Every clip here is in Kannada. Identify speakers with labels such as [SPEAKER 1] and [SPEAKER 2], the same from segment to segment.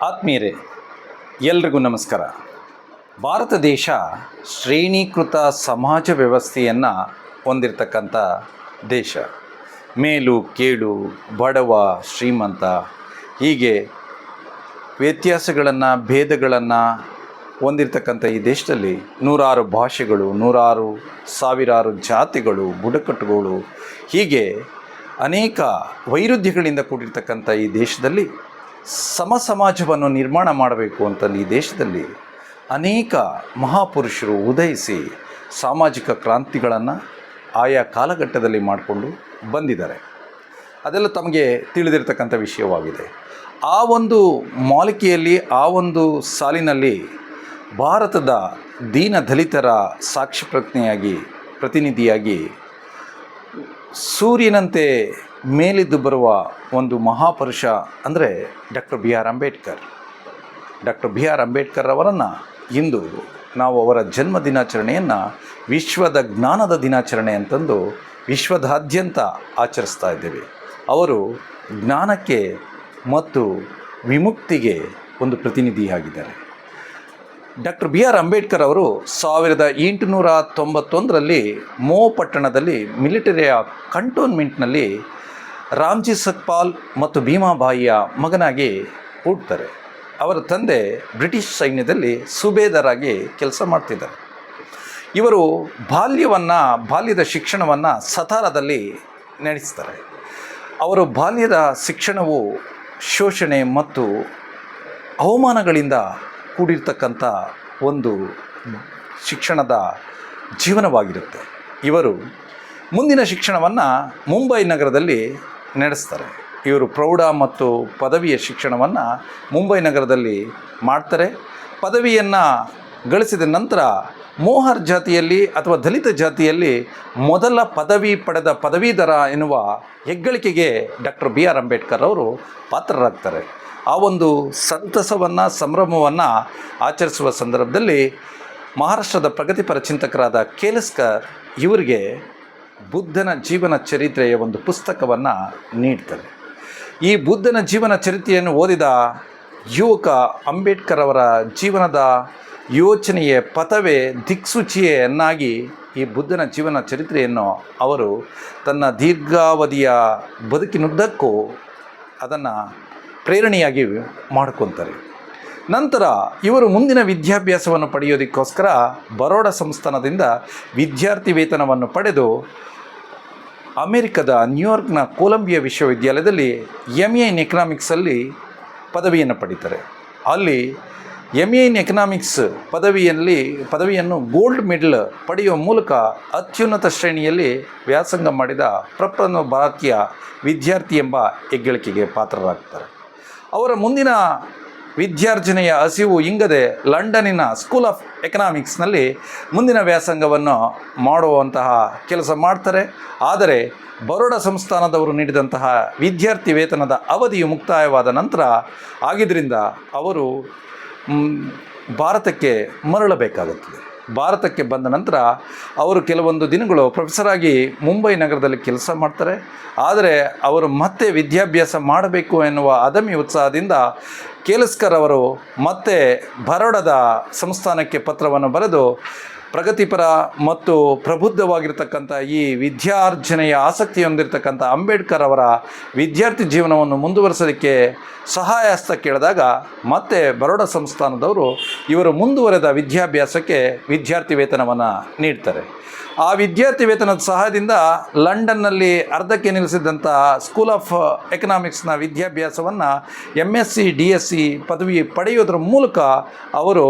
[SPEAKER 1] ಆತ್ಮೀಯರೇ, ಎಲ್ರಿಗೂ ನಮಸ್ಕಾರ. ಭಾರತ ದೇಶ ಶ್ರೇಣೀಕೃತ ಸಮಾಜ ವ್ಯವಸ್ಥೆಯನ್ನು ಹೊಂದಿರತಕ್ಕಂಥ ದೇಶ. ಮೇಲು, ಕೇಳು, ಬಡವ, ಶ್ರೀಮಂತ, ಹೀಗೆ ವ್ಯತ್ಯಾಸಗಳನ್ನು, ಭೇದಗಳನ್ನು ಹೊಂದಿರತಕ್ಕಂಥ ಈ ದೇಶದಲ್ಲಿ ನೂರಾರು ಭಾಷೆಗಳು, ನೂರಾರು ಸಾವಿರಾರು ಜಾತಿಗಳು, ಬುಡಕಟ್ಟುಗಳು, ಹೀಗೆ ಅನೇಕ ವೈರುಧ್ಯಗಳಿಂದ ಕೂಡಿರ್ತಕ್ಕಂಥ ಈ ದೇಶದಲ್ಲಿ ಸಮ ಸಮಾಜವನ್ನು ನಿರ್ಮಾಣ ಮಾಡಬೇಕು ಅಂತ ಈ ದೇಶದಲ್ಲಿ ಅನೇಕ ಮಹಾಪುರುಷರು ಉದಯಿಸಿ ಸಾಮಾಜಿಕ ಕ್ರಾಂತಿಗಳನ್ನು ಆಯಾ ಕಾಲಘಟ್ಟದಲ್ಲಿ ಮಾಡಿಕೊಂಡು ಬಂದಿದ್ದಾರೆ. ಅದೆಲ್ಲ ತಮಗೆ ತಿಳಿದಿರ್ತಕ್ಕಂಥ ವಿಷಯವಾಗಿದೆ. ಆ ಒಂದು ಮಾಲಿಕೆಯಲ್ಲಿ, ಆ ಒಂದು ಸಾಲಿನಲ್ಲಿ ಭಾರತದ ದೀನ ದಲಿತರ ಸಾಕ್ಷಿ ಪ್ರತಿನಿಧಿಯಾಗಿ ಸೂರ್ಯನಂತೆ ಮೇಲಿದ್ದು ಬರುವ ಒಂದು ಮಹಾಪುರುಷ ಅಂದರೆ doctor B R Ambedkar. Doctor B R Ambedkar ಅವರನ್ನು ಇಂದು ನಾವು ಅವರ ಜನ್ಮ ದಿನಾಚರಣೆಯನ್ನು ವಿಶ್ವದ ಜ್ಞಾನದ ದಿನಾಚರಣೆ ಅಂತಂದು ವಿಶ್ವದಾದ್ಯಂತ ಆಚರಿಸ್ತಾ ಇದ್ದೇವೆ. ಅವರು ಜ್ಞಾನಕ್ಕೆ ಮತ್ತು ವಿಮುಕ್ತಿಗೆ ಒಂದು ಪ್ರತಿನಿಧಿಯಾಗಿದ್ದಾರೆ ಡಾಕ್ಟರ್ ಬಿ ಆರ್ ಅಂಬೇಡ್ಕರ್ ಅವರು ಸಾವಿರದ ಎಂಟುನೂರ ತೊಂಬತ್ತೊಂದರಲ್ಲಿ ಮೋ ಪಟ್ಟಣದಲ್ಲಿ ಮಿಲಿಟರಿಯ ಕಂಟೋನ್ಮೆಂಟ್ನಲ್ಲಿ ರಾಮ್ಜಿ ಸತ್ಪಾಲ್ ಮತ್ತು ಭೀಮಾಬಾಯಿಯ ಮಗನಾಗಿ ಹುಟ್ಟುತ್ತಾರೆ. ಅವರ ತಂದೆ ಬ್ರಿಟಿಷ್ ಸೈನ್ಯದಲ್ಲಿ ಸುಬೇದರಾಗಿ ಕೆಲಸ ಮಾಡ್ತಿದ್ದಾರೆ. ಇವರು ಬಾಲ್ಯವನ್ನು, ಬಾಲ್ಯದ ಶಿಕ್ಷಣವನ್ನು ಸತಾರದಲ್ಲಿ ನಡೆಸ್ತಾರೆ. ಅವರು ಬಾಲ್ಯದ ಶಿಕ್ಷಣವು ಶೋಷಣೆ ಮತ್ತು ಅವಮಾನಗಳಿಂದ ಕೂಡಿರ್ತಕ್ಕಂಥ ಒಂದು ಶಿಕ್ಷಣದ ಜೀವನವಾಗಿರುತ್ತೆ. ಇವರು ಮುಂದಿನ ಶಿಕ್ಷಣವನ್ನು ಮುಂಬೈ ನಗರದಲ್ಲಿ ನಡೆಸ್ತಾರೆ. ಇವರು ಪ್ರೌಢ ಮತ್ತು ಪದವಿಯ ಶಿಕ್ಷಣವನ್ನು ಮುಂಬೈ ನಗರದಲ್ಲಿ ಮಾಡ್ತಾರೆ. ಪದವಿಯನ್ನು ಗಳಿಸಿದ ನಂತರ ಮೋಹರ್ ಜಾತಿಯಲ್ಲಿ ಅಥವಾ ದಲಿತ ಜಾತಿಯಲ್ಲಿ ಮೊದಲ ಪದವಿ ಪಡೆದ ಪದವೀಧರ ಎನ್ನುವ ಹೆಗ್ಗಳಿಕೆಗೆ ಡಾಕ್ಟರ್ ಬಿ ಆರ್ ಅಂಬೇಡ್ಕರ್ ಅವರು ಪಾತ್ರರಾಗ್ತಾರೆ. ಆ ಒಂದು ಸಂತಸವನ್ನು, ಸಂಭ್ರಮವನ್ನು ಆಚರಿಸುವ ಸಂದರ್ಭದಲ್ಲಿ ಮಹಾರಾಷ್ಟ್ರದ ಪ್ರಗತಿಪರ ಚಿಂತಕರಾದ ಕೇಲಸ್ಕರ್ ಇವರಿಗೆ ಬುದ್ಧನ ಜೀವನ ಚರಿತ್ರೆಯ ಒಂದು ಪುಸ್ತಕವನ್ನು ನೀಡ್ತಾರೆ ಈ ಬುದ್ಧನ ಜೀವನ ಚರಿತ್ರೆಯನ್ನು ಓದಿದ ಯುವಕ ಅಂಬೇಡ್ಕರ್ ಅವರ ಜೀವನದ ಯೋಚನೆಯ ಪಥವೇ ದಿಕ್ಸೂಚಿಯನ್ನಾಗಿ ಈ ಬುದ್ಧನ ಜೀವನ ಚರಿತ್ರೆಯನ್ನು ಅವರು ತನ್ನ ದೀರ್ಘಾವಧಿಯ ಬದುಕಿನುದ್ದಕ್ಕೂ ಅದನ್ನು ಪ್ರೇರಣೆಯಾಗಿ ಮಾಡ್ಕೊತಾರೆ. ನಂತರ ಇವರು ಮುಂದಿನ ವಿದ್ಯಾಭ್ಯಾಸವನ್ನು ಪಡೆಯೋದಕ್ಕೋಸ್ಕರ ಬರೋಡ ಸಂಸ್ಥಾನದಿಂದ ವಿದ್ಯಾರ್ಥಿ ವೇತನವನ್ನು ಪಡೆದು ಅಮೆರಿಕದ ನ್ಯೂಯಾರ್ಕ್ನ ಕೊಲಂಬಿಯಾ ವಿಶ್ವವಿದ್ಯಾಲಯದಲ್ಲಿ ಎಂ ಎ ಇನ್ ಎಕನಾಮಿಕ್ಸಲ್ಲಿ ಪದವಿಯನ್ನು ಪಡೀತಾರೆ. ಅಲ್ಲಿ ಎಂ ಎ ಇನ್ ಎಕನಾಮಿಕ್ಸ್ ಪದವಿಯಲ್ಲಿ, ಪದವಿಯನ್ನು ಗೋಲ್ಡ್ ಮೆಡಲ್ ಪಡೆಯುವ ಮೂಲಕ ಅತ್ಯುನ್ನತ ಶ್ರೇಣಿಯಲ್ಲಿ ವ್ಯಾಸಂಗ ಮಾಡಿದ ಪ್ರಪ್ರಥಮ ಭಾರತೀಯ ವಿದ್ಯಾರ್ಥಿ ಎಂಬ ಹೆಗ್ಗಳಿಕೆಗೆ ಪಾತ್ರರಾಗ್ತಾರೆ. ಅವರ ಮುಂದಿನ ವಿದ್ಯಾರ್ಜನೆಯ ಹಸಿವು ಇಂಗದೆ ಲಂಡನಿನ ಸ್ಕೂಲ್ ಆಫ್ ಎಕನಾಮಿಕ್ಸ್ನಲ್ಲಿ ಮುಂದಿನ ವ್ಯಾಸಂಗವನ್ನು ಮಾಡುವಂತಹ ಕೆಲಸ ಮಾಡ್ತಾರೆ. ಆದರೆ ಬರೋಡ ಸಂಸ್ಥಾನದವರು ನೀಡಿದಂತಹ ವಿದ್ಯಾರ್ಥಿ ವೇತನದ ಅವಧಿಯು ಮುಕ್ತಾಯವಾದ ನಂತರ ಆಗಿದ್ದರಿಂದ ಅವರು ಭಾರತಕ್ಕೆ ಮರಳಬೇಕಾಗುತ್ತದೆ. ಭಾರತಕ್ಕೆ ಬಂದ ನಂತರ ಅವರು ಕೆಲವೊಂದು ದಿನಗಳು ಪ್ರೊಫೆಸರಾಗಿ ಮುಂಬೈ ನಗರದಲ್ಲಿ ಕೆಲಸ ಮಾಡ್ತಾರೆ. ಆದರೆ ಅವರು ಮತ್ತೆ ವಿದ್ಯಾಭ್ಯಾಸ ಮಾಡಬೇಕು ಎನ್ನುವ ಅದಮಿ ಉತ್ಸಾಹದಿಂದ ಕೇಲಸ್ಕರ್ ಅವರು ಮತ್ತೆ ಬರೋಡದ ಸಂಸ್ಥಾನಕ್ಕೆ ಪತ್ರವನ್ನು ಬರೆದು ಪ್ರಗತಿಪರ ಮತ್ತು ಪ್ರಬುದ್ಧವಾಗಿರ್ತಕ್ಕಂಥ ಈ ವಿದ್ಯಾರ್ಜನೆಯ ಆಸಕ್ತಿ ಹೊಂದಿರತಕ್ಕಂಥ ಅಂಬೇಡ್ಕರ್ ಅವರ ವಿದ್ಯಾರ್ಥಿ ಜೀವನವನ್ನು ಮುಂದುವರೆಸೋದಕ್ಕೆ ಸಹಾಯ ಹಸ್ತ ಕೇಳಿದಾಗ ಮತ್ತೆ ಬರೋಡ ಸಂಸ್ಥಾನದವರು ಇವರು ಮುಂದುವರೆದ ವಿದ್ಯಾಭ್ಯಾಸಕ್ಕೆ ವಿದ್ಯಾರ್ಥಿ ವೇತನವನ್ನು ನೀಡ್ತಾರೆ. ಆ ವಿದ್ಯಾರ್ಥಿ ವೇತನದ ಸಹಾಯದಿಂದ ಲಂಡನ್ನಲ್ಲಿ ಅರ್ಧಕ್ಕೆ ನಿಲ್ಲಿಸಿದ್ದಂಥ ಸ್ಕೂಲ್ ಆಫ್ ಎಕನಾಮಿಕ್ಸ್ನ ವಿದ್ಯಾಭ್ಯಾಸವನ್ನು M S C D S C ಪದವಿ ಪಡೆಯೋದ್ರ ಮೂಲಕ ಅವರು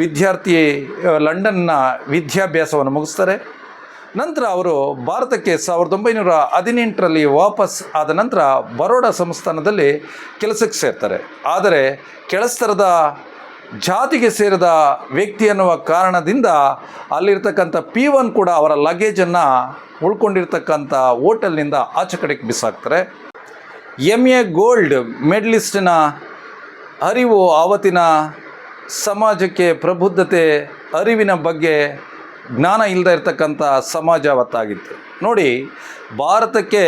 [SPEAKER 1] ವಿದ್ಯಾರ್ಥಿ ಲಂಡನ್ನ ವಿದ್ಯಾಭ್ಯಾಸವನ್ನು ಮುಗಿಸ್ತಾರೆ. ನಂತರ ಅವರು ಭಾರತಕ್ಕೆ ಸಾವಿರದ ಒಂಬೈನೂರ ಹದಿನೆಂಟರಲ್ಲಿ ವಾಪಸ್ ಆದ ನಂತರ ಬರೋಡ ಸಂಸ್ಥಾನದಲ್ಲಿ ಕೆಲಸಕ್ಕೆ ಸೇರ್ತಾರೆ. ಆದರೆ ಕೆಳಸ್ತರದ ಜಾತಿಗೆ ಸೇರಿದ ವ್ಯಕ್ತಿ ಅನ್ನುವ ಕಾರಣದಿಂದ ಅಲ್ಲಿರ್ತಕ್ಕಂಥ ಪಿ ಒನ್ ಕೂಡ ಅವರ ಲಗೇಜನ್ನು ಉಳ್ಕೊಂಡಿರ್ತಕ್ಕಂಥ ಹೋಟೆಲ್ನಿಂದ ಆಚೆ ಕಡೆಗೆ ಬಿಸಾಕ್ತಾರೆ. ಎಂ ಎ ಗೋಲ್ಡ್ ಮೆಡ್ಲಿಸ್ಟಿನ ಅರಿವು ಆವತ್ತಿನ ಸಮಾಜಕ್ಕೆ ಪ್ರಬುದ್ಧತೆ, ಅರಿವಿನ ಬಗ್ಗೆ ಜ್ಞಾನ ಇಲ್ಲದೇ ಇರತಕ್ಕಂಥ ಸಮಾಜ ಅವತ್ತಾಗಿತ್ತು. ನೋಡಿ, ಭಾರತಕ್ಕೆ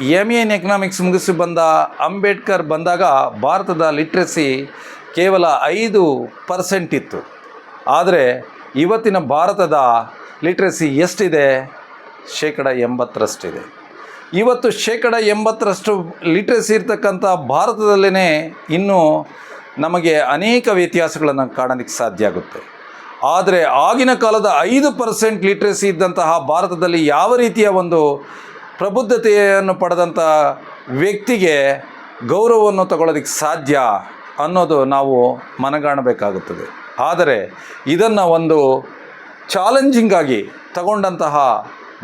[SPEAKER 1] ಎಂ ಎನ್ ಎಕನಾಮಿಕ್ಸ್ ಮುಗಿಸಿ ಬಂದ ಅಂಬೇಡ್ಕರ್ ಬಂದಾಗ ಭಾರತದ ಲಿಟ್ರಸಿ ಕೇವಲ ಐದು ಪರ್ಸೆಂಟ್ ಇತ್ತು. ಆದರೆ ಇವತ್ತಿನ ಭಾರತದ ಲಿಟ್ರಸಿ ಎಷ್ಟಿದೆ? ಶೇಕಡ ಎಂಬತ್ತರಷ್ಟಿದೆ. ಇವತ್ತು ಶೇಕಡ ಎಂಬತ್ತರಷ್ಟು ಲಿಟ್ರಸಿ ಇರ್ತಕ್ಕಂಥ ಭಾರತದಲ್ಲೇ ಇನ್ನೂ ನಮಗೆ ಅನೇಕ ವ್ಯತ್ಯಾಸಗಳನ್ನು ಕಾಣಲಿಕ್ಕೆ ಸಾಧ್ಯ ಆಗುತ್ತೆ. ಆದರೆ ಆಗಿನ ಕಾಲದ ಐದು ಪರ್ಸೆಂಟ್ ಲಿಟ್ರಸಿ ಇದ್ದಂತಹ ಭಾರತದಲ್ಲಿ ಯಾವ ರೀತಿಯ ಒಂದು ಪ್ರಬುದ್ಧತೆಯನ್ನು ಪಡೆದಂಥ ವ್ಯಕ್ತಿಗೆ ಗೌರವವನ್ನು ತಗೊಳ್ಳೋದಕ್ಕೆ ಸಾಧ್ಯ ಅನ್ನೋದು ನಾವು ಮನಗಾಣಬೇಕಾಗುತ್ತದೆ. ಆದರೆ ಇದನ್ನು ಒಂದು ಚಾಲೆಂಜಿಂಗ್ ಆಗಿ ತಗೊಂಡಂತಹ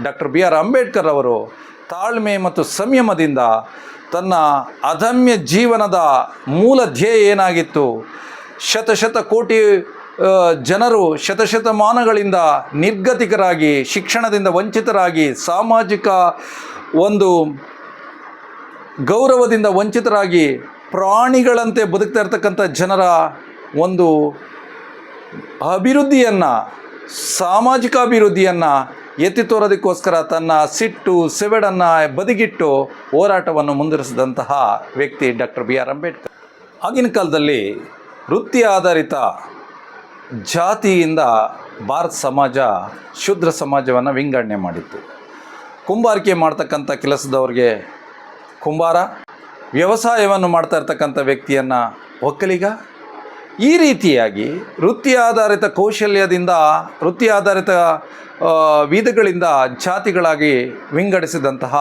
[SPEAKER 1] ಡಾಕ್ಟರ್ ಬಿ ಆರ್ ಅಂಬೇಡ್ಕರ್ ಅವರು ತಾಳ್ಮೆ ಮತ್ತು ಸಂಯಮದಿಂದ ತನ್ನ ಅದಮ್ಯ ಜೀವನದ ಮೂಲ ಧ್ಯೇಯ ಏನಾಗಿತ್ತು? ಶತಶತ ಕೋಟಿ ಜನರು ಶತಶತಮಾನಗಳಿಂದ ನಿರ್ಗತಿಕರಾಗಿ, ಶಿಕ್ಷಣದಿಂದ ವಂಚಿತರಾಗಿ, ಸಾಮಾಜಿಕ ಒಂದು ಗೌರವದಿಂದ ವಂಚಿತರಾಗಿ ಪ್ರಾಣಿಗಳಂತೆ ಬದುಕ್ತಾ ಇರ್ತಕ್ಕಂಥ ಜನರ ಒಂದು ಅಭಿವೃದ್ಧಿಯನ್ನು, ಸಾಮಾಜಿಕ ಅಭಿವೃದ್ಧಿಯನ್ನು ಎತ್ತಿ ತೋರೋದಕ್ಕೋಸ್ಕರ ತನ್ನ ಸಿಟ್ಟು, ಸೆವೆಡನ್ನು ಬದಿಗಿಟ್ಟು ಹೋರಾಟವನ್ನು ಮುಂದುವರಿಸಿದಂತಹ ವ್ಯಕ್ತಿ ಡಾಕ್ಟರ್ ಬಿ ಆರ್ ಅಂಬೇಡ್ಕರ್. ಆಗಿನ ಕಾಲದಲ್ಲಿ ವೃತ್ತಿ ಆಧಾರಿತ ಜಾತಿಯಿಂದ ಭಾರತ ಸಮಾಜ ಶೂದ್ರ ಸಮಾಜವನ್ನು ವಿಂಗಡಣೆ ಮಾಡಿತ್ತು. ಕುಂಬಾರಿಕೆ ಮಾಡ್ತಕ್ಕಂಥ ಕೆಲಸದವ್ರಿಗೆ ಕುಂಬಾರ, ವ್ಯವಸಾಯವನ್ನು ಮಾಡ್ತಾ ಇರ್ತಕ್ಕಂಥ ವ್ಯಕ್ತಿಯನ್ನು ಒಕ್ಕಲಿಗ ಈ ರೀತಿಯಾಗಿ ವೃತ್ತಿ ಆಧಾರಿತ ಕೌಶಲ್ಯದಿಂದ, ವೃತ್ತಿ ಆಧಾರಿತ ವಿಧಗಳಿಂದ ಜಾತಿಗಳಾಗಿ ವಿಂಗಡಿಸಿದಂತಹ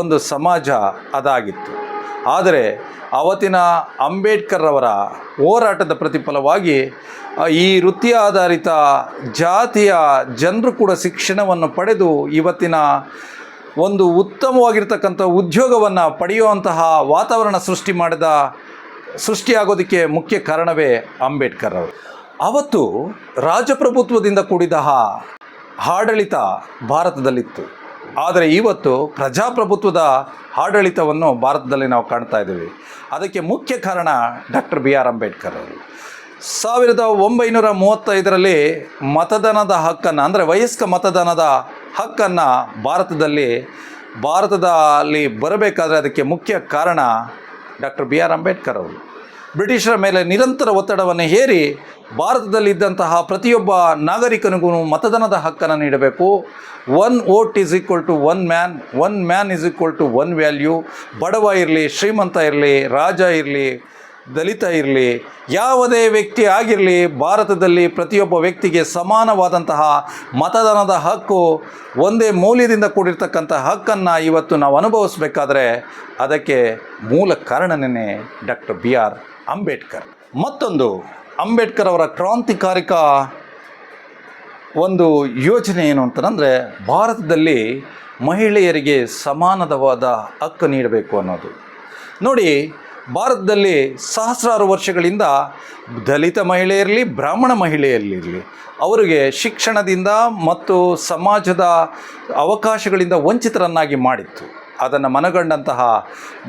[SPEAKER 1] ಒಂದು ಸಮಾಜ ಅದಾಗಿತ್ತು. ಆದರೆ ಅವತ್ತಿನ ಅಂಬೇಡ್ಕರ್ ಅವರ ಹೋರಾಟದ ಪ್ರತಿಫಲವಾಗಿ ಈ ವೃತ್ತಿ ಆಧಾರಿತ ಜಾತಿಯ ಜನರು ಕೂಡ ಶಿಕ್ಷಣವನ್ನು ಪಡೆದು ಇವತ್ತಿನ ಒಂದು ಉತ್ತಮವಾಗಿರ್ತಕ್ಕಂಥ ಉದ್ಯೋಗವನ್ನು ಪಡೆಯುವಂತಹ ವಾತಾವರಣ ಸೃಷ್ಟಿ ಮಾಡಿದ ಸೃಷ್ಟಿಯಾಗೋದಕ್ಕೆ ಮುಖ್ಯ ಕಾರಣವೇ ಅಂಬೇಡ್ಕರ್ ಅವರು. ಅವತ್ತು ರಾಜಪ್ರಭುತ್ವದಿಂದ ಕೂಡಿದ ಆಡಳಿತ ಭಾರತದಲ್ಲಿತ್ತು. ಆದರೆ ಇವತ್ತು ಪ್ರಜಾಪ್ರಭುತ್ವದ ಆಡಳಿತವನ್ನು ಭಾರತದಲ್ಲಿ ನಾವು ಕಾಣ್ತಾ ಇದ್ದೀವಿ. ಅದಕ್ಕೆ ಮುಖ್ಯ ಕಾರಣ ಡಾಕ್ಟರ್ ಬಿ ಆರ್ ಅಂಬೇಡ್ಕರ್ ಅವರು. ಸಾವಿರದ ಒಂಬೈನೂರ ಮೂವತ್ತೈದರಲ್ಲಿ ಮತದಾನದ ಹಕ್ಕನ್ನು, ಅಂದರೆ ವಯಸ್ಕ ಮತದಾನದ ಹಕ್ಕನ್ನು ಭಾರತದಲ್ಲಿ ಭಾರತದಲ್ಲಿ ಬರಬೇಕಾದ್ರೆ ಅದಕ್ಕೆ ಮುಖ್ಯ ಕಾರಣ ಡಾಕ್ಟರ್ ಬಿ ಆರ್ ಅಂಬೇಡ್ಕರ್ ಅವರು. ಬ್ರಿಟಿಷರ ಮೇಲೆ ನಿರಂತರ ಒತ್ತಡವನ್ನು ಹೇರಿ ಭಾರತದಲ್ಲಿದ್ದಂತಹ ಪ್ರತಿಯೊಬ್ಬ ನಾಗರಿಕನಿಗೂ ಮತದಾನದ ಹಕ್ಕನ್ನು ನೀಡಬೇಕು. One vote is equal to one man one man is equal to one value. ಬಡವ ಇರಲಿ, ಶ್ರೀಮಂತ ಇರಲಿ, ರಾಜ ಇರಲಿ ದಲಿತ ಇರಲಿ, ಯಾವುದೇ ವ್ಯಕ್ತಿ ಆಗಿರಲಿ, ಭಾರತದಲ್ಲಿ ಪ್ರತಿಯೊಬ್ಬ ವ್ಯಕ್ತಿಗೆ ಸಮಾನವಾದಂತಹ ಮತದಾನದ ಹಕ್ಕು ಒಂದೇ ಮೌಲ್ಯದಿಂದ ಕೂಡಿರ್ತಕ್ಕಂಥ ಹಕ್ಕನ್ನು ಇವತ್ತು ನಾವು ಅನುಭವಿಸಬೇಕಾದ್ರೆ ಅದಕ್ಕೆ ಮೂಲ ಕಾರಣನೇ ಡಾಕ್ಟರ್ ಬಿ ಆರ್ ಅಂಬೇಡ್ಕರ್. ಮತ್ತೊಂದು, ಅಂಬೇಡ್ಕರ್ ಅವರ ಕ್ರಾಂತಿಕಾರಿಕ ಒಂದು ಯೋಜನೆ ಏನು ಅಂತಂದರೆ, ಭಾರತದಲ್ಲಿ ಮಹಿಳೆಯರಿಗೆ ಸಮಾನದವಾದ ಹಕ್ಕು ನೀಡಬೇಕು ಅನ್ನೋದು. ನೋಡಿ ಭಾರತದಲ್ಲಿ ಸಹಸ್ರಾರು ವರ್ಷಗಳಿಂದ ದಲಿತ ಮಹಿಳೆಯರಲ್ಲಿ ಬ್ರಾಹ್ಮಣ ಮಹಿಳೆಯಲ್ಲಿರಲಿ ಅವರಿಗೆ ಶಿಕ್ಷಣದಿಂದ ಮತ್ತು ಸಮಾಜದ ಅವಕಾಶಗಳಿಂದ ವಂಚಿತರನ್ನಾಗಿ ಮಾಡಿತ್ತು. ಅದನ್ನು ಮನಗಂಡಂತಹ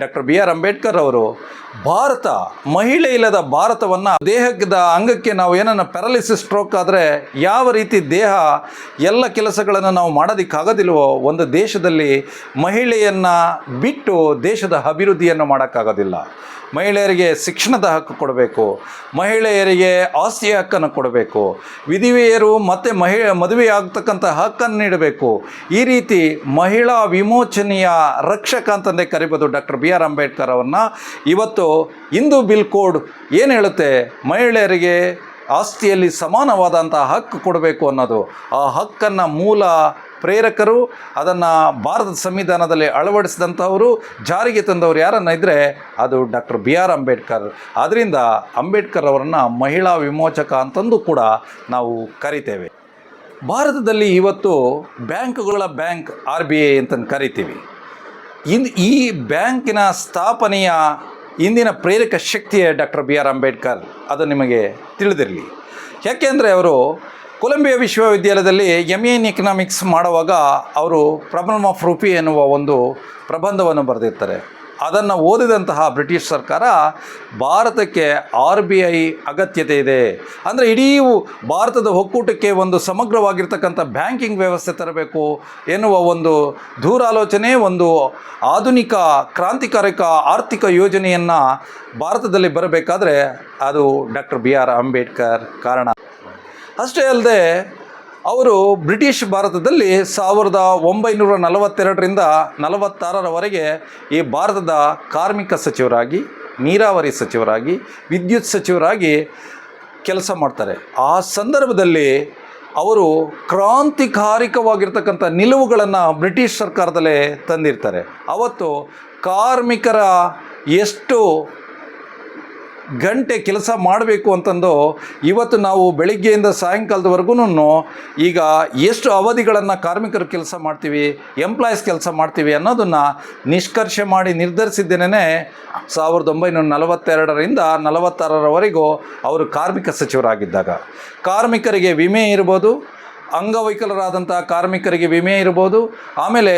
[SPEAKER 1] ಡಾಕ್ಟರ್ ಬಿ ಆರ್ ಅಂಬೇಡ್ಕರ್ ಅವರು, ಭಾರತ, ಮಹಿಳೆ ಇಲ್ಲದ ಭಾರತವನ್ನು ದೇಹದ ಅಂಗಕ್ಕೆ ನಾವು ಏನನ್ನ ಪ್ಯಾರಲಿಸಿಸ್ ಸ್ಟ್ರೋಕ್ ಆದರೆ ಯಾವ ರೀತಿ ದೇಹ ಎಲ್ಲ ಕೆಲಸಗಳನ್ನು ನಾವು ಮಾಡೋದಕ್ಕಾಗೋದಿಲ್ವೋ, ಒಂದು ದೇಶದಲ್ಲಿ ಮಹಿಳೆಯನ್ನು ಬಿಟ್ಟು ದೇಶದ ಅಭಿವೃದ್ಧಿಯನ್ನು ಮಾಡೋಕ್ಕಾಗೋದಿಲ್ಲ. ಮಹಿಳೆಯರಿಗೆ ಶಿಕ್ಷಣದ ಹಕ್ಕು ಕೊಡಬೇಕು, ಮಹಿಳೆಯರಿಗೆ ಆಸ್ತಿಯ ಹಕ್ಕನ್ನು ಕೊಡಬೇಕು, ವಿಧಿವೆಯರು ಮತ್ತು ಮಹಿ ಮದುವೆ ಆಗ್ತಕ್ಕಂಥ ಹಕ್ಕನ್ನು ನೀಡಬೇಕು. ಈ ರೀತಿ ಮಹಿಳಾ ವಿಮೋಚನೆಯ ರಕ್ಷಕ ಅಂತಂದೇ ಕರಿಬೋದು ಡಾಕ್ಟರ್ ಬಿ ಆರ್ ಅಂಬೇಡ್ಕರ್ ಅವರನ್ನ. ಇವತ್ತು ಹಿಂದೂ ಬಿಲ್ ಕೋಡ್ ಏನು ಹೇಳುತ್ತೆ? ಮಹಿಳೆಯರಿಗೆ ಆಸ್ತಿಯಲ್ಲಿ ಸಮಾನವಾದಂಥ ಹಕ್ಕು ಕೊಡಬೇಕು ಅನ್ನೋದು. ಆ ಹಕ್ಕನ್ನು ಮೂಲ ಪ್ರೇರಕರು ಅದನ್ನು ಭಾರತದ ಸಂವಿಧಾನದಲ್ಲಿ ಅಳವಡಿಸಿದಂಥವರು ಜಾರಿಗೆ ತಂದವರು ಯಾರನ್ನ ಇದ್ದರೆ ಅದು ಡಾಕ್ಟರ್ ಬಿ ಆರ್ ಅಂಬೇಡ್ಕರ್. ಅದರಿಂದ ಅಂಬೇಡ್ಕರ್ ಅವರನ್ನು ಮಹಿಳಾ ವಿಮೋಚಕ ಅಂತಂದು ಕೂಡ ನಾವು ಕರಿತೇವೆ. ಭಾರತದಲ್ಲಿ ಇವತ್ತು ಬ್ಯಾಂಕ್ಗಳ ಬ್ಯಾಂಕ್ ಆರ್ ಬಿ ಐ ಅಂತಂದು ಕರಿತೀವಿ. ಇನ್ ಈ ಬ್ಯಾಂಕಿನ ಸ್ಥಾಪನೆಯ ಇಂದಿನ ಪ್ರೇರಕ ಶಕ್ತಿಯೇ ಡಾಕ್ಟರ್ ಬಿ ಆರ್ ಅಂಬೇಡ್ಕರ್. ಅದು ನಿಮಗೆ ತಿಳಿದಿರಲಿ. ಯಾಕೆಂದರೆ ಅವರು ಕೊಲಂಬಿಯಾ ವಿಶ್ವವಿದ್ಯಾಲಯದಲ್ಲಿ ಎಂ ಎ ಇನ್ ಎಕನಾಮಿಕ್ಸ್ ಮಾಡುವಾಗ ಅವರು ಪ್ರಾಬ್ಲಮ್ ಆಫ್ ರೂಪಿ ಎನ್ನುವ ಒಂದು ಪ್ರಬಂಧವನ್ನು ಬರೆದಿರ್ತಾರೆ. ಅದನ್ನು ಓದಿದಂತಹ ಬ್ರಿಟಿಷ್ ಸರ್ಕಾರ ಭಾರತಕ್ಕೆ ಆರ್ ಬಿ ಐ ಅಗತ್ಯತೆ ಇದೆ. ಅಂದರೆ ಇಡೀ ಭಾರತದ ಒಕ್ಕೂಟಕ್ಕೆ ಒಂದು ಸಮಗ್ರವಾಗಿರ್ತಕ್ಕಂಥ ಬ್ಯಾಂಕಿಂಗ್ ವ್ಯವಸ್ಥೆ ತರಬೇಕು ಎನ್ನುವ ಒಂದು ದೂರಾಲೋಚನೆ, ಒಂದು ಆಧುನಿಕ ಕ್ರಾಂತಿಕಾರಕ ಆರ್ಥಿಕ ಯೋಜನೆಯನ್ನು ಭಾರತದಲ್ಲಿ ಬರಬೇಕಾದ್ರೆ ಅದು ಡಾಕ್ಟರ್ ಬಿ ಆರ್ ಅಂಬೇಡ್ಕರ್ ಕಾರಣ. ಅಷ್ಟೇ ಅಲ್ಲದೆ, ಅವರು ಬ್ರಿಟಿಷ್ ಭಾರತದಲ್ಲಿ ಸಾವಿರದ ಒಂಬೈನೂರ ನಲವತ್ತೆರಡರಿಂದ ನಲವತ್ತಾರರವರೆಗೆ ಈ ಭಾರತದ ಕಾರ್ಮಿಕ ಸಚಿವರಾಗಿ, ನೀರಾವರಿ ಸಚಿವರಾಗಿ, ವಿದ್ಯುತ್ ಸಚಿವರಾಗಿ ಕೆಲಸ ಮಾಡ್ತಾರೆ. ಆ ಸಂದರ್ಭದಲ್ಲಿ ಅವರು ಕ್ರಾಂತಿಕಾರಿಕವಾಗಿರ್ತಕ್ಕಂಥ ನಿಲುವುಗಳನ್ನು ಬ್ರಿಟಿಷ್ ಸರ್ಕಾರದಲ್ಲೇ ತಂದಿರ್ತಾರೆ. ಅವತ್ತು ಕಾರ್ಮಿಕರ ಎಷ್ಟು ಗಂಟೆ ಕೆಲಸ ಮಾಡಬೇಕು ಅಂತಂದು ಇವತ್ತು ನಾವು ಬೆಳಿಗ್ಗೆಯಿಂದ ಸಾಯಂಕಾಲದವರೆಗೂ ಈಗ ಎಷ್ಟು ಅವಧಿಗಳನ್ನು ಕಾರ್ಮಿಕರು ಕೆಲಸ ಮಾಡ್ತೀವಿ ಎಂಪ್ಲಾಯೀಸ್ ಕೆಲಸ ಮಾಡ್ತೀವಿ ಅನ್ನೋದನ್ನು ನಿಷ್ಕರ್ಷೆ ಮಾಡಿ ನಿರ್ಧರಿಸಿದ್ದೇನೆ ಸಾವಿರದ ಒಂಬೈನೂರ ನಲವತ್ತೆರಡರಿಂದ ನಲವತ್ತಾರರವರೆಗೂ ಅವರು ಕಾರ್ಮಿಕ ಸಚಿವರಾಗಿದ್ದಾಗ. ಕಾರ್ಮಿಕರಿಗೆ ವಿಮೆ ಇರ್ಬೋದು, ಅಂಗವೈಕಲರಾದಂತಹ ಕಾರ್ಮಿಕರಿಗೆ ವಿಮೆ ಇರ್ಬೋದು, ಆಮೇಲೆ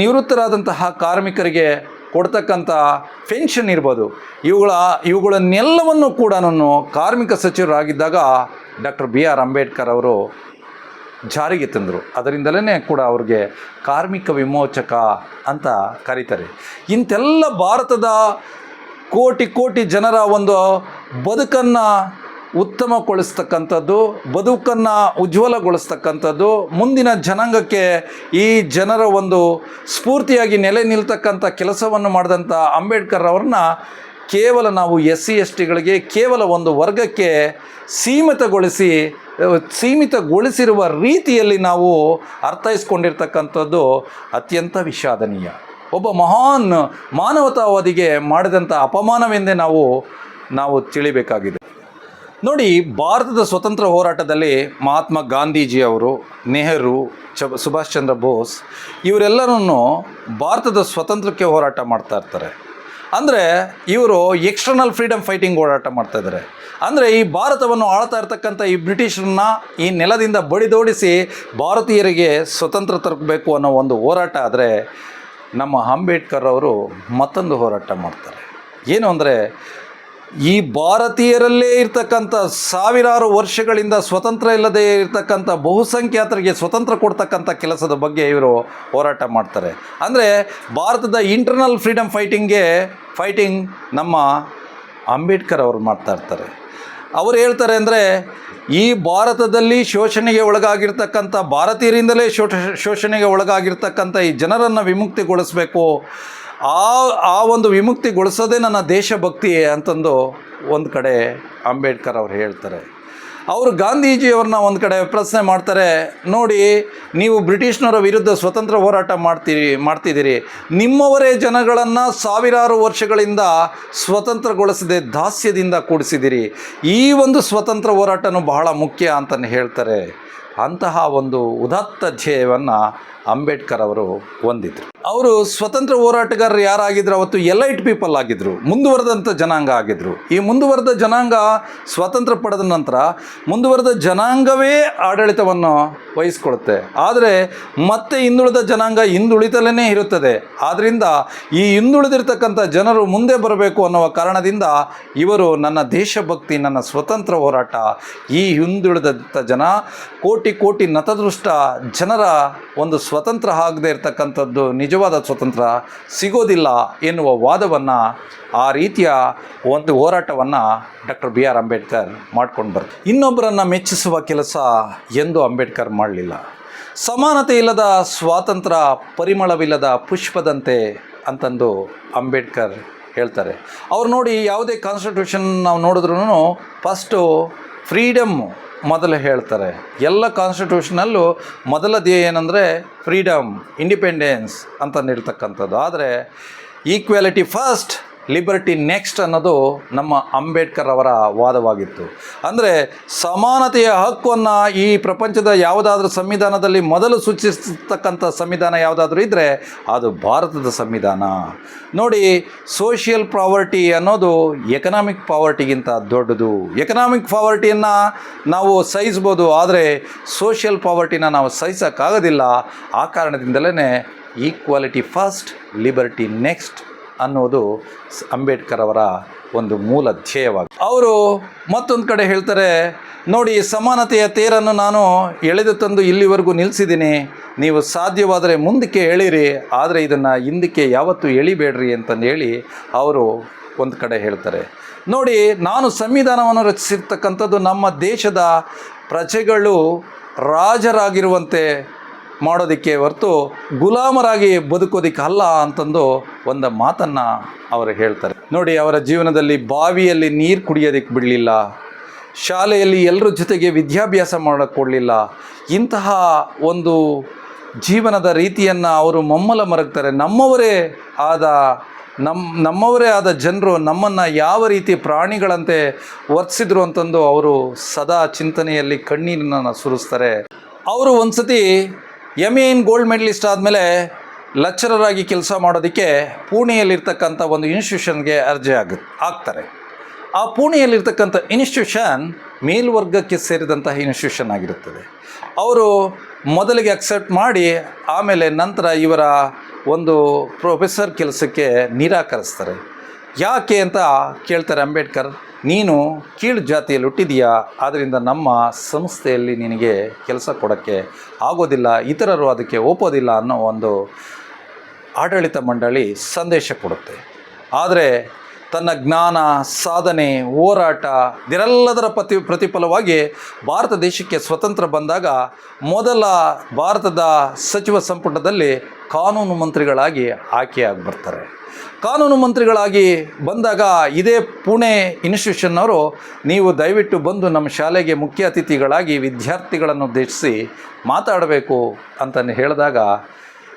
[SPEAKER 1] ನಿವೃತ್ತರಾದಂತಹ ಕಾರ್ಮಿಕರಿಗೆ ಕೊಡ್ತಕ್ಕಂಥ ಪೆನ್ಷನ್ ಇರ್ಬೋದು. ಇವುಗಳ, ಇವುಗಳನ್ನೆಲ್ಲವನ್ನು ಕೂಡ ನಾನು ಕಾರ್ಮಿಕ ಸಚಿವರಾಗಿದ್ದಾಗ ಡಾಕ್ಟರ್ ಬಿ ಆರ್ ಅಂಬೇಡ್ಕರ್ ಅವರು ಜಾರಿಗೆ ತಂದರು. ಅದರಿಂದಲೇ ಕೂಡ ಅವ್ರಿಗೆ ಕಾರ್ಮಿಕ ವಿಮೋಚಕ ಅಂತ ಕರೀತಾರೆ. ಇಂತೆಲ್ಲ ಭಾರತದ ಕೋಟಿ ಕೋಟಿ ಜನರ ಒಂದು ಬದುಕನ್ನು ಉತ್ತಮಗೊಳಿಸ್ತಕ್ಕಂಥದ್ದು, ಬದುಕನ್ನು ಉಜ್ವಲಗೊಳಿಸ್ತಕ್ಕಂಥದ್ದು, ಮುಂದಿನ ಜನಾಂಗಕ್ಕೆ ಈ ಜನರ ಒಂದು ಸ್ಫೂರ್ತಿಯಾಗಿ ನೆಲೆ ನಿಲ್ತಕ್ಕಂಥ ಕೆಲಸವನ್ನು ಮಾಡಿದಂಥ ಅಂಬೇಡ್ಕರ್ ಅವ್ರನ್ನ ಕೇವಲ ನಾವು ಎಸ್ ಸಿ ಎಸ್ ಟಿಗಳಿಗೆ ಕೇವಲ ಒಂದು ವರ್ಗಕ್ಕೆ ಸೀಮಿತಗೊಳಿಸಿ, ಸೀಮಿತಗೊಳಿಸಿರುವ ರೀತಿಯಲ್ಲಿ ನಾವು ಅರ್ಥೈಸ್ಕೊಂಡಿರ್ತಕ್ಕಂಥದ್ದು ಅತ್ಯಂತ ವಿಷಾದನೀಯ. ಒಬ್ಬ ಮಹಾನ್ ಮಾನವತಾವಾದಿಗೆ ಮಾಡಿದಂಥ ಅಪಮಾನವೆಂದೇ ನಾವು ನಾವು ತಿಳಿಬೇಕಾಗಿದೆ. ನೋಡಿ, ಭಾರತದ ಸ್ವತಂತ್ರ ಹೋರಾಟದಲ್ಲಿ ಮಹಾತ್ಮ ಗಾಂಧೀಜಿ ಅವರು ನೆಹರು, ಚ, ಸುಭಾಷ್ ಚಂದ್ರ ಬೋಸ್ ಇವರೆಲ್ಲರನ್ನು ಭಾರತದ ಸ್ವತಂತ್ರಕ್ಕೆ ಹೋರಾಟ ಮಾಡ್ತಾ ಇರ್ತಾರೆ. ಅಂದರೆ ಇವರು ಎಕ್ಸ್ಟರ್ನಲ್ ಫ್ರೀಡಮ್ ಫೈಟಿಂಗ್ ಹೋರಾಟ ಮಾಡ್ತಾ ಇದ್ದಾರೆ. ಅಂದರೆ ಈ ಭಾರತವನ್ನು ಆಳ್ತಾ ಇರ್ತಕ್ಕಂಥ ಈ ಬ್ರಿಟಿಷರನ್ನ ಈ ನೆಲದಿಂದ ಬಡಿದೋಡಿಸಿ ಭಾರತೀಯರಿಗೆ ಸ್ವತಂತ್ರ ತರಬೇಕು ಅನ್ನೋ ಒಂದು ಹೋರಾಟ ಆದರೆ ನಮ್ಮ ಅಂಬೇಡ್ಕರ್ ಅವರು ಮತ್ತೊಂದು ಹೋರಾಟ ಮಾಡ್ತಾರೆ. ಏನು ಅಂದರೆ ಈ ಭಾರತೀಯರಲ್ಲೇ ಇರ್ತಕ್ಕಂಥ ಸಾವಿರಾರು ವರ್ಷಗಳಿಂದ ಸ್ವತಂತ್ರ ಇಲ್ಲದೆ ಇರತಕ್ಕಂಥ ಬಹುಸಂಖ್ಯಾತರಿಗೆ ಸ್ವತಂತ್ರ ಕೊಡ್ತಕ್ಕಂಥ ಕೆಲಸದ ಬಗ್ಗೆ ಇವರು ಹೋರಾಟ ಮಾಡ್ತಾರೆ. ಅಂದರೆ ಭಾರತದ ಇಂಟರ್ನಲ್ ಫ್ರೀಡಮ್ ಫೈಟಿಂಗ್ಗೆ ಫೈಟಿಂಗ್ ನಮ್ಮ ಅಂಬೇಡ್ಕರ್ ಅವರು ಮಾಡ್ತಾ ಇರ್ತಾರೆ. ಅವರು ಹೇಳ್ತಾರೆ ಅಂದರೆ ಈ ಭಾರತದಲ್ಲಿ ಶೋಷಣೆಗೆ ಒಳಗಾಗಿರ್ತಕ್ಕಂಥ ಭಾರತೀಯರಿಂದಲೇ ಶೋಷ, ಶೋಷಣೆಗೆ ಒಳಗಾಗಿರ್ತಕ್ಕಂಥ ಈ ಜನರನ್ನು ವಿಮುಕ್ತಿಗೊಳಿಸಬೇಕು. ಆ ಆ ಒಂದು ವಿಮುಕ್ತಿಗೊಳಿಸೋದೇ ನನ್ನ ದೇಶಭಕ್ತಿ ಅಂತಂದು ಒಂದು ಕಡೆ ಅಂಬೇಡ್ಕರ್ ಅವರು ಹೇಳ್ತಾರೆ. ಅವರು ಗಾಂಧೀಜಿಯವ್ರನ್ನ ಒಂದು ಕಡೆ ಪ್ರಶ್ನೆ ಮಾಡ್ತಾರೆ, ನೋಡಿ, ನೀವು ಬ್ರಿಟಿಷ್ನವರ ವಿರುದ್ಧ ಸ್ವತಂತ್ರ ಹೋರಾಟ ಮಾಡ್ತೀರಿ, ಮಾಡ್ತಿದ್ದೀರಿ. ನಿಮ್ಮವರೇ ಜನಗಳನ್ನು ಸಾವಿರಾರು ವರ್ಷಗಳಿಂದ ಸ್ವತಂತ್ರಗೊಳಿಸದೆ ದಾಸ್ಯದಿಂದ ಕೂಡಿಸಿದಿರಿ ಈ ಒಂದು ಸ್ವತಂತ್ರ ಹೋರಾಟನೂ ಬಹಳ ಮುಖ್ಯ ಅಂತಲೇ ಹೇಳ್ತಾರೆ. ಅಂತಹ ಒಂದು ಉದಾತ್ತ ಧ್ಯೇಯವನ್ನು ಅಂಬೇಡ್ಕರ್ ಅವರು ಹೊಂದಿದ್ರು. ಅವರು ಸ್ವತಂತ್ರ ಹೋರಾಟಗಾರರು ಯಾರಾಗಿದ್ರು, ಅವತ್ತು ಎಲೈಟ್ ಪೀಪಲ್ ಆಗಿದ್ರು, ಮುಂದುವರೆದಂಥ ಜನಾಂಗ ಆಗಿದ್ರು. ಈ ಮುಂದುವರೆದ ಜನಾಂಗ ಸ್ವಾತಂತ್ರ್ಯ ಪಡೆದ ನಂತರ ಮುಂದುವರೆದ ಜನಾಂಗವೇ ಆಡಳಿತವನ್ನು ವಹಿಸ್ಕೊಳುತ್ತೆ ಆದರೆ ಮತ್ತೆ ಹಿಂದುಳಿದ ಜನಾಂಗ ಹಿಂದುಳಿತಲೇ ಇರುತ್ತದೆ. ಆದ್ದರಿಂದ ಈ ಹಿಂದುಳಿದಿರ್ತಕ್ಕಂಥ ಜನರು ಮುಂದೆ ಬರಬೇಕು ಅನ್ನುವ ಕಾರಣದಿಂದ ಇವರು ನನ್ನ ದೇಶಭಕ್ತಿ, ನನ್ನ ಸ್ವತಂತ್ರ ಹೋರಾಟ, ಈ ಹಿಂದುಳಿದಂಥ ಜನ ಕೋಟಿ ಕೋಟಿ ನತದೃಷ್ಟ ಜನರ ಒಂದು ಸ್ವತಂತ್ರ ಆಗದೇ ಇರತಕ್ಕಂಥದ್ದು, ನಿಜವಾದ ಸ್ವತಂತ್ರ ಸಿಗೋದಿಲ್ಲ ಎನ್ನುವ ವಾದವನ್ನು ಆ ರೀತಿಯ ಒಂದು ಹೋರಾಟವನ್ನು ಡಾಕ್ಟರ್ ಬಿ ಆರ್ ಅಂಬೇಡ್ಕರ್ ಮಾಡ್ಕೊಂಡು ಬರ್ತಾರೆ. ಇನ್ನೊಬ್ಬರನ್ನು ಮೆಚ್ಚಿಸುವ ಕೆಲಸ ಎಂದು ಅಂಬೇಡ್ಕರ್ ಮಾಡಲಿಲ್ಲ. ಸಮಾನತೆ ಇಲ್ಲದ ಸ್ವಾತಂತ್ರ್ಯ ಪರಿಮಳವಿಲ್ಲದ ಪುಷ್ಪದಂತೆ ಅಂತಂದು ಅಂಬೇಡ್ಕರ್ ಹೇಳ್ತಾರೆ. ಅವ್ರು ನೋಡಿ ಯಾವುದೇ ಕಾನ್ಸ್ಟಿಟ್ಯೂಷನ್ ನಾವು ನೋಡಿದ್ರು ಫಸ್ಟು ಫ್ರೀಡಮ್ ಮೊದಲು ಹೇಳ್ತಾರೆ. ಎಲ್ಲ ಕಾನ್ಸ್ಟಿಟ್ಯೂಷನಲ್ಲೂ ಮೊದಲ ಧ್ಯೇಯ ಏನಂದರೆ ಫ್ರೀಡಮ್ ಇಂಡಿಪೆಂಡೆನ್ಸ್ ಅಂತ ಅಂತಂದಿರ್ತಕ್ಕಂಥದ್ದು ಆದರೆ ಈಕ್ವಾಲಿಟಿ ಫಸ್ಟ್ ಲಿಬರ್ಟಿ ನೆಕ್ಸ್ಟ್ ಅನ್ನೋದು ನಮ್ಮ ಅಂಬೇಡ್ಕರ್ ಅವರ ವಾದವಾಗಿತ್ತು. ಅಂದರೆ ಸಮಾನತೆಯ ಹಕ್ಕನ್ನು ಈ ಪ್ರಪಂಚದ ಯಾವುದಾದ್ರೂ ಸಂವಿಧಾನದಲ್ಲಿ ಮೊದಲು ಸೂಚಿಸತಕ್ಕಂಥ ಸಂವಿಧಾನ ಯಾವುದಾದ್ರೂ ಇದ್ದರೆ ಅದು ಭಾರತದ ಸಂವಿಧಾನ. ನೋಡಿ ಸೋಷಿಯಲ್ ಪಾವರ್ಟಿ ಅನ್ನೋದು ಎಕನಾಮಿಕ್ ಪಾವರ್ಟಿಗಿಂತ ದೊಡ್ಡದು. ಎಕನಾಮಿಕ್ ಪಾವರ್ಟಿಯನ್ನು ನಾವು ಸಹಿಸ್ಬೋದು, ಆದರೆ ಸೋಷಿಯಲ್ ಪಾವರ್ಟಿನ ನಾವು ಸಹಿಸೋಕ್ಕಾಗೋದಿಲ್ಲ. ಆ ಕಾರಣದಿಂದಲೇ ಈಕ್ವಾಲಿಟಿ ಫಸ್ಟ್ ಲಿಬರ್ಟಿ ನೆಕ್ಸ್ಟ್ ಅನ್ನೋದು ಅಂಬೇಡ್ಕರ್ ಅವರ ಒಂದು ಮೂಲ ಧ್ಯೇಯವಾಗಿ. ಅವರು ಮತ್ತೊಂದು ಕಡೆ ಹೇಳ್ತಾರೆ, ನೋಡಿ, ಸಮಾನತೆಯ ತೇರನ್ನು ನಾನು ಎಳೆದು ತಂದು ಇಲ್ಲಿವರೆಗೂ ನಿಲ್ಲಿಸಿದ್ದೀನಿ ನೀವು ಸಾಧ್ಯವಾದರೆ ಮುಂದಕ್ಕೆ ಎಳೀರಿ, ಆದರೆ ಇದನ್ನು ಹಿಂದಕ್ಕೆ ಯಾವತ್ತೂ ಎಳಿಬೇಡ್ರಿ ಅಂತಂದು ಹೇಳಿ ಅವರು ಒಂದು ಕಡೆ ಹೇಳ್ತಾರೆ. ನೋಡಿ, ನಾನು ಸಂವಿಧಾನವನ್ನು ರಚಿಸಿರ್ತಕ್ಕಂಥದ್ದು ನಮ್ಮ ದೇಶದ ಪ್ರಜೆಗಳು ರಾಜರಾಗಿರುವಂತೆ ಮಾಡೋದಕ್ಕೆ ಹೊರತು ಗುಲಾಮರಾಗಿ ಬದುಕೋದಿಕ್ಕೆ ಅಲ್ಲ ಅಂತಂದು ಒಂದು ಮಾತನ್ನು ಅವರು ಹೇಳ್ತಾರೆ. ನೋಡಿ, ಅವರ ಜೀವನದಲ್ಲಿ ಬಾವಿಯಲ್ಲಿ ನೀರು ಕುಡಿಯೋದಕ್ಕೆ ಬಿಡಲಿಲ್ಲ. ಶಾಲೆಯಲ್ಲಿ ಎಲ್ಲರ ಜೊತೆಗೆ ವಿದ್ಯಾಭ್ಯಾಸ ಕೊಡಲಿಲ್ಲ. ಇಂತಹ ಒಂದು ಜೀವನದ ರೀತಿಯನ್ನು ಅವರು ಮಮ್ಮಲ ಮರಗ್ತಾರೆ. ನಮ್ಮವರೇ ಆದ ನಮ್ಮ ನಮ್ಮವರೇ ಆದ ಜನರು ನಮ್ಮನ್ನು ಯಾವ ರೀತಿ ಪ್ರಾಣಿಗಳಂತೆ ವರ್ತಿಸಿದ್ರು ಅಂತಂದು ಅವರು ಸದಾ ಚಿಂತನೆಯಲ್ಲಿ ಕಣ್ಣೀರನ್ನು ಸುರಿಸ್ತಾರೆ. ಅವರು ಒಂದು ಎಂ ಎನ್ ಗೋಲ್ಡ್ ಮೆಡಲಿಸ್ಟ್ ಆದಮೇಲೆ ಲೆಕ್ಚರರ್ ಆಗಿ ಕೆಲಸ ಮಾಡೋದಕ್ಕೆ ಪುಣೆಯಲ್ಲಿರ್ತಕ್ಕಂಥ ಒಂದು ಇನ್ಸ್ಟಿಟ್ಯೂಷನ್ಗೆ ಅರ್ಜಿ ಆಗ, ಆಗ್ತಾರೆ. ಆ ಪುಣೆಯಲ್ಲಿರ್ತಕ್ಕಂಥ ಇನ್ಸ್ಟಿಟ್ಯೂಷನ್ ಮೇಲ್ವರ್ಗಕ್ಕೆ ಸೇರಿದಂತಹ ಇನ್ಸ್ಟಿಟ್ಯೂಷನ್ ಆಗಿರುತ್ತದೆ. ಅವರು ಮೊದಲಿಗೆ ಅಕ್ಸೆಪ್ಟ್ ಮಾಡಿ, ಆಮೇಲೆ ನಂತರ ಇವರ ಒಂದು ಪ್ರೊಫೆಸರ್ ಕೆಲಸಕ್ಕೆ ನಿರಾಕರಿಸ್ತಾರೆ. ಯಾಕೆ ಅಂತ ಕೇಳ್ತಾರೆ ಅಂಬೇಡ್ಕರ್. ನೀನು ಕೀಳು ಜಾತಿಯಲ್ಲಿ ಹುಟ್ಟಿದೀಯಾ? ಆದ್ದರಿಂದ ನಮ್ಮ ಸಂಸ್ಥೆಯಲ್ಲಿ ನಿನಗೆ ಕೆಲಸ ಕೊಡೋಕ್ಕೆ ಆಗೋದಿಲ್ಲ, ಇತರರು ಅದಕ್ಕೆ ಒಪ್ಪೋದಿಲ್ಲ ಅನ್ನೋ ಒಂದು ಆಡಳಿತ ಮಂಡಳಿ ಸಂದೇಶ ಕೊಡುತ್ತೆ. ಆದರೆ ತನ್ನ ಜ್ಞಾನ, ಸಾಧನೆ, ಹೋರಾಟ, ಇದೆಲ್ಲದರ ಪ್ರತಿ, ಪ್ರತಿಫಲವಾಗಿ ಭಾರತ ದೇಶಕ್ಕೆ ಸ್ವತಂತ್ರ ಬಂದಾಗ ಮೊದಲ ಭಾರತದ ಸಚಿವ ಸಂಪುಟದಲ್ಲಿ ಕಾನೂನು ಮಂತ್ರಿಗಳಾಗಿ ಆಯ್ಕೆಯಾಗಿ ಬರ್ತಾರೆ. ಕಾನೂನು ಮಂತ್ರಿಗಳಾಗಿ ಬಂದಾಗ ಇದೇ ಪುಣೆ ಇನ್ಸ್ಟಿಟ್ಯೂಷನ್ನವರು ನೀವು ದಯವಿಟ್ಟು ಬಂದು ನಮ್ಮ ಶಾಲೆಗೆ ಮುಖ್ಯ ಅತಿಥಿಗಳಾಗಿ ವಿದ್ಯಾರ್ಥಿಗಳನ್ನು ಉದ್ದೇಶಿಸಿ ಮಾತಾಡಬೇಕು ಅಂತ ಹೇಳಿದಾಗ,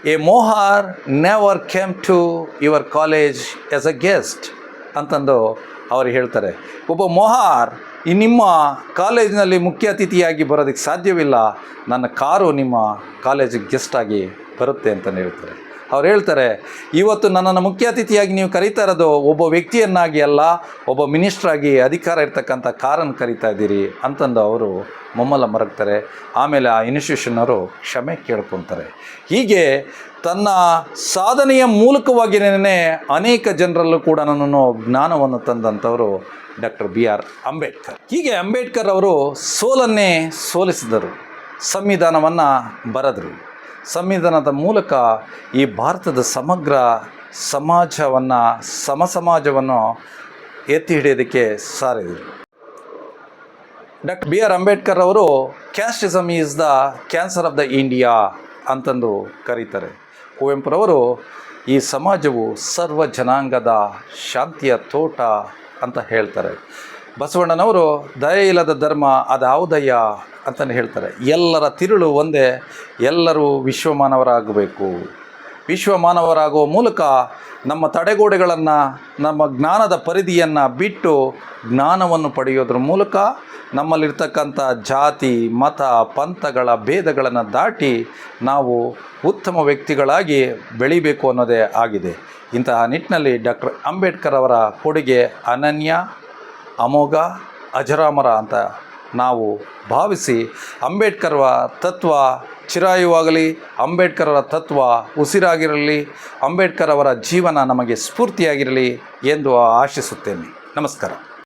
[SPEAKER 1] a Mahar never came to your college as a guest. ಅಂತಂದು ಅವರು ಹೇಳ್ತಾರೆ. ಒಬ್ಬ ಮೊಹಾರ್ ಈ ನಿಮ್ಮ ಕಾಲೇಜಿನಲ್ಲಿ ಮುಖ್ಯ ಅತಿಥಿಯಾಗಿ ಬರೋದಕ್ಕೆ ಸಾಧ್ಯವಿಲ್ಲ. ನನ್ನ ಕಾರು ನಿಮ್ಮ ಕಾಲೇಜಿಗೆ ಗೆಸ್ಟಾಗಿ ಬರುತ್ತೆ ಅಂತಲೇ ಹೇಳ್ತಾರೆ. ಅವ್ರು ಹೇಳ್ತಾರೆ, ಇವತ್ತು ನನ್ನನ್ನು ಮುಖ್ಯ ಅತಿಥಿಯಾಗಿ ನೀವು ಕರೀತಾ ಇರೋದು ಒಬ್ಬ ವ್ಯಕ್ತಿಯನ್ನಾಗಿ ಅಲ್ಲ, ಒಬ್ಬ ಮಿನಿಸ್ಟ್ರಾಗಿ ಅಧಿಕಾರ ಇರ್ತಕ್ಕಂಥ ಕಾರನ್ನು ಕರೀತಾ ಇದ್ದೀರಿ ಅಂತಂದು ಅವರು ಮೊಮ್ಮಲ ಮರಗ್ತಾರೆ. ಆಮೇಲೆ ಆ ಇನ್ಸ್ಟಿಟ್ಯೂಷನ್ನವರು ಕ್ಷಮೆ ಕೇಳ್ಕೊತಾರೆ. ಹೀಗೆ ತನ್ನ ಸಾಧನೆಯ ಮೂಲಕವಾಗಿನೇ ಅನೇಕ ಜನರಲ್ಲೂ ಕೂಡ ನನ್ನನ್ನು ಜ್ಞಾನವನ್ನು ತಂದಂಥವರು ಡಾಕ್ಟರ್ ಬಿ ಆರ್ ಅಂಬೇಡ್ಕರ್. ಹೀಗೆ ಅಂಬೇಡ್ಕರ್ ಅವರು ಸೋಲನ್ನೇ ಸೋಲಿಸಿದರು. ಸಂವಿಧಾನವನ್ನು ಬರೆದರು. ಸಂವಿಧಾನದ ಮೂಲಕ ಈ ಭಾರತದ ಸಮಗ್ರ ಸಮಾಜವನ್ನು ಸಮ ಸಮಾಜವನ್ನು ಎತ್ತಿ ಹಿಡಿಯೋದಕ್ಕೆ ಸಾರಿದರು ಡಾಕ್ಟರ್ ಬಿ ಆರ್ ಅಂಬೇಡ್ಕರ್ ಅವರು casteism is the cancer of the India ಅಂತಂದು ಕರೀತಾರೆ. ಕುವೆಂಪುರವರು, ಈ ಸಮಾಜವು ಸರ್ವ ಜನಾಂಗದ ಶಾಂತಿಯ ತೋಟ ಅಂತ ಹೇಳ್ತಾರೆ. ಬಸವಣ್ಣನವರು, ದಯ ಇಲ್ಲದ ಧರ್ಮ ಅದಾವುದಯ್ಯ ಅಂತಲೇ ಹೇಳ್ತಾರೆ, ಎಲ್ಲರ ತಿರುಳು ಒಂದೇ, ಎಲ್ಲರೂ ವಿಶ್ವಮಾನವರಾಗಬೇಕು. ವಿಶ್ವಮಾನವರಾಗುವ ಮೂಲಕ ನಮ್ಮ ತಡೆಗೋಡೆಗಳನ್ನು, ನಮ್ಮ ಜ್ಞಾನದ ಪರಿಧಿಯನ್ನು ಬಿಟ್ಟು ಜ್ಞಾನವನ್ನು ಪಡೆಯೋದ್ರ ಮೂಲಕ ನಮ್ಮಲ್ಲಿರ್ತಕ್ಕಂಥ ಜಾತಿ, ಮತ, ಪಂಥಗಳ ಭೇದಗಳನ್ನು ದಾಟಿ ನಾವು ಉತ್ತಮ ವ್ಯಕ್ತಿಗಳಾಗಿ ಬೆಳಿಬೇಕು ಅನ್ನೋದೇ ಆಗಿದೆ. ಇಂತಹ ನಿಟ್ಟಿನಲ್ಲಿ ಡಾಕ್ಟರ್ ಅಂಬೇಡ್ಕರ್ ಅವರ ಕೊಡುಗೆ ಅನನ್ಯ, ಅಮೋಘ, ಅಜರಾಮರ ಅಂತ ನಾವು ಭಾವಿಸಿ ಅಂಬೇಡ್ಕರ್ವ ತತ್ವ ಚಿರಾಯುವಾಗಲಿ ಅಂಬೇಡ್ಕರ್ ಅವರ ತತ್ವ ಉಸಿರಾಗಿರಲಿ ಅಂಬೇಡ್ಕರ್ ಅವರ ಜೀವನ ನಮಗೆ ಸ್ಫೂರ್ತಿಯಾಗಿರಲಿ ಎಂದು ಆಶಿಸುತ್ತೇನೆ. ನಮಸ್ಕಾರ.